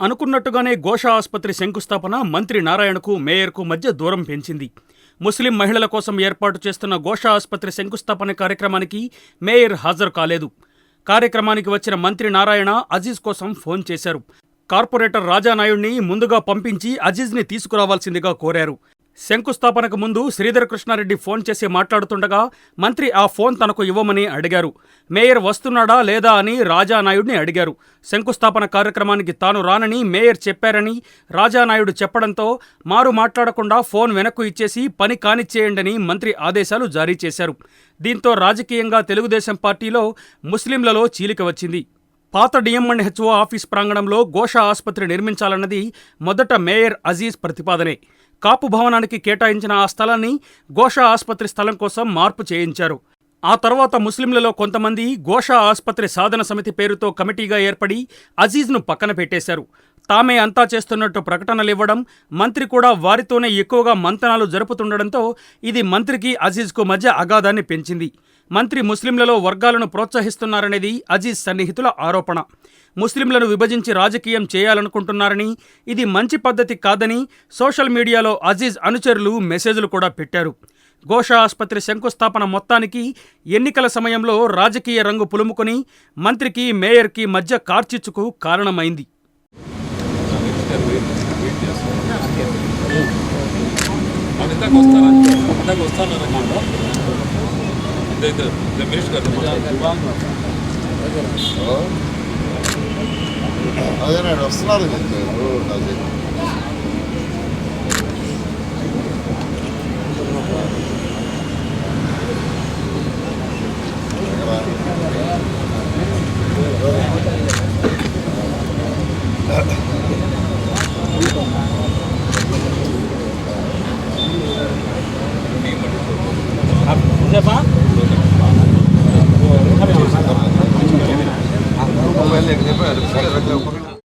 అనుకున్నట్టుగానే ఘోష ఆసుపత్రి శంకుస్థాపన మంత్రి నారాయణకు మేయర్కు మధ్య దూరం పెంచింది. ముస్లిం మహిళల కోసం ఏర్పాటు చేస్తున్న ఘోష ఆసుపత్రి శంకుస్థాపన కార్యక్రమానికి మేయర్ హాజరు కాలేదు. కార్యక్రమానికి వచ్చిన మంత్రి నారాయణ అజీజ్ కోసం ఫోన్ చేశారు. కార్పొరేటర్ రాజానాయుడిని ముందుగా పంపించి అజీజ్ని తీసుకురావాల్సిందిగా కోరారు. శంకుస్థాపనకు ముందు శ్రీధర్ కృష్ణారెడ్డి ఫోన్ చేసి మాట్లాడుతుండగా మంత్రి ఆ ఫోన్ తనకు ఇవ్వమని అడిగారు. మేయర్ వస్తున్నాడా లేదా అని రాజానాయుడిని అడిగారు. శంకుస్థాపన కార్యక్రమానికి తాను రానని మేయర్ చెప్పారని రాజానాయుడు చెప్పడంతో మారు మాట్లాడకుండా ఫోన్ వెనక్కు ఇచ్చేసి పని కానిచ్చేయండని మంత్రి ఆదేశాలు జారీ చేశారు. దీంతో రాజకీయంగా తెలుగుదేశం పార్టీలో ముస్లింలలో చీలిక వచ్చింది. పాత డిఎంఎండ్హెచ్ఓ ఆఫీస్ ప్రాంగణంలో ఘోష ఆసుపత్రి నిర్మించాలన్నది మొదట మేయర్ అజీజ్ ప్రతిపాదనే. కాపు భవనానికి కేటాయించిన ఆ స్థలాన్ని ఘోష ఆసుపత్రి స్థలం కోసం మార్పు చేయించారు. ఆ తర్వాత ముస్లింలలో కొంతమంది ఘోష ఆసుపత్రి సాధన సమితి పేరుతో కమిటీగా ఏర్పడి అజీజ్ను పక్కన పెట్టేశారు. తామే అంతా చేస్తున్నట్టు ప్రకటనలు ఇవ్వడం మంత్రి కూడా వారితోనే ఎక్కువగా మంతనాలు జరుపుతుండడంతో ఇది మంత్రికి అజీజ్కు మధ్య అగాధాన్ని పెంచింది. మంత్రి ముస్లింలలో వర్గాలను ప్రోత్సహిస్తున్నారనేది అజీజ్ సన్నిహితుల ఆరోపణ. ముస్లింలను విభజించి రాజకీయం చేయాలనుకుంటున్నారని ఇది మంచి పద్ధతి కాదని సోషల్ మీడియాలో అజీజ్ అనుచరులు మెసేజ్లు కూడా పెట్టారు. ఘోష ఆసుపత్రి శంకుస్థాపన మొత్తానికి ఎన్నికల సమయంలో రాజకీయ రంగు పులుముకొని మంత్రికి మేయర్కి మధ్య కార్చిచ్చుకు కారణమైంది. వస్తున్నారు చెప్పారు అదే మొబైల్ లేకపోతే